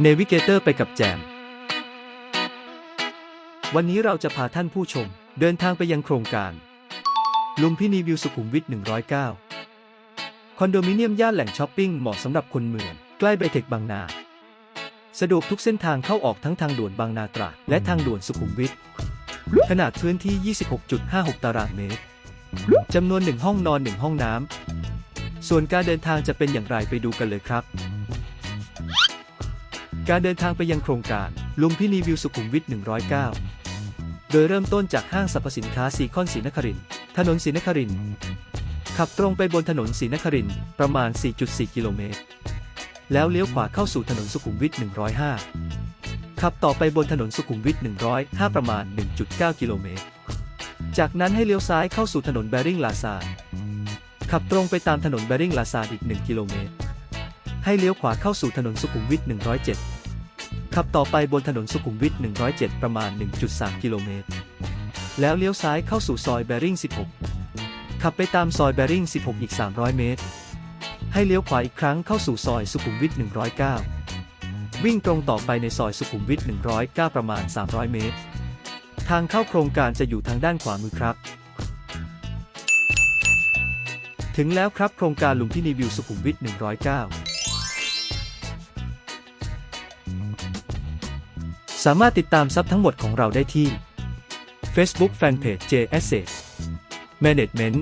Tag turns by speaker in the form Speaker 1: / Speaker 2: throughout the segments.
Speaker 1: เนวิเกเตอร์ไปกับแจม วันนี้เราจะพาท่านผู้ชม เดินทางไปยังโครงการ ลุมพินีวิวสุขุมวิท 109 คอนโดมิเนียมย่านแหล่งช้อปปิ้งเหมาะสำหรับคนเมือง ใกล้ไบเทคบางนา สะดวกทุกเส้นทางเข้าออกทั้งทางด่วนบางนาตราดและทางด่วนสุขุมวิท ขนาดพื้นที่ 26.56 ตารางเมตร จำนวน 1 ห้องนอน 1 ห้องน้ำ ส่วนการเดินทางจะเป็นอย่างไรไปดูกันเลยครับ การเดินทางไปยังโครงการ ลุมพินีวิวสุขุมวิท 109 โดยเริ่มต้นจากห้างสรรพสินค้าซีคอนศรีนครินทร์ถนนศรีนครินทร์ขับตรงไปบนถนนศรีนครินทร์ประมาณ 4.4 กิโลเมตร แล้วเลี้ยวขวาเข้าสู่ถนนสุขุมวิท 105 ขับต่อไปบนถนนสุขุมวิท 105 ประมาณ 1.9 กิโลเมตร จากนั้นให้เลี้ยวซ้ายเข้าสู่ถนนแบริ่งลาซานขับตรงไปตามถนนแบริ่งลาซานอีก 1 กิโลเมตร ให้เลี้ยวขวาเข้าสู่ถนนสุขุมวิท 107 ขับต่อไปบนถนนสุขุมวิท 107 ประมาณ 1.3 กิโลเมตร แล้วเลี้ยวซ้ายเข้าสู่ซอยแบริ่ง 16 ขับไปตามซอยแบริ่ง 16 อีก 300 เมตร ให้เลี้ยวขวาอีกครั้งเข้าสู่ซอยสุขุมวิท 109 วิ่งตรงต่อไปในซอยสุขุมวิท 109 ประมาณ 300 เมตร ทางเข้าโครงการจะอยู่ทางด้านขวามือครับ ถึงแล้วครับโครงการลุมพินีวิวสุขุมวิท 109 สามารถติดตามซับทั้งหมดของเราได้ที่ Facebook Fanpage J Asset Management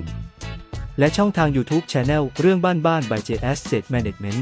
Speaker 1: และช่องทาง YouTube Channel เรื่องบ้านบ้าน by J Asset Management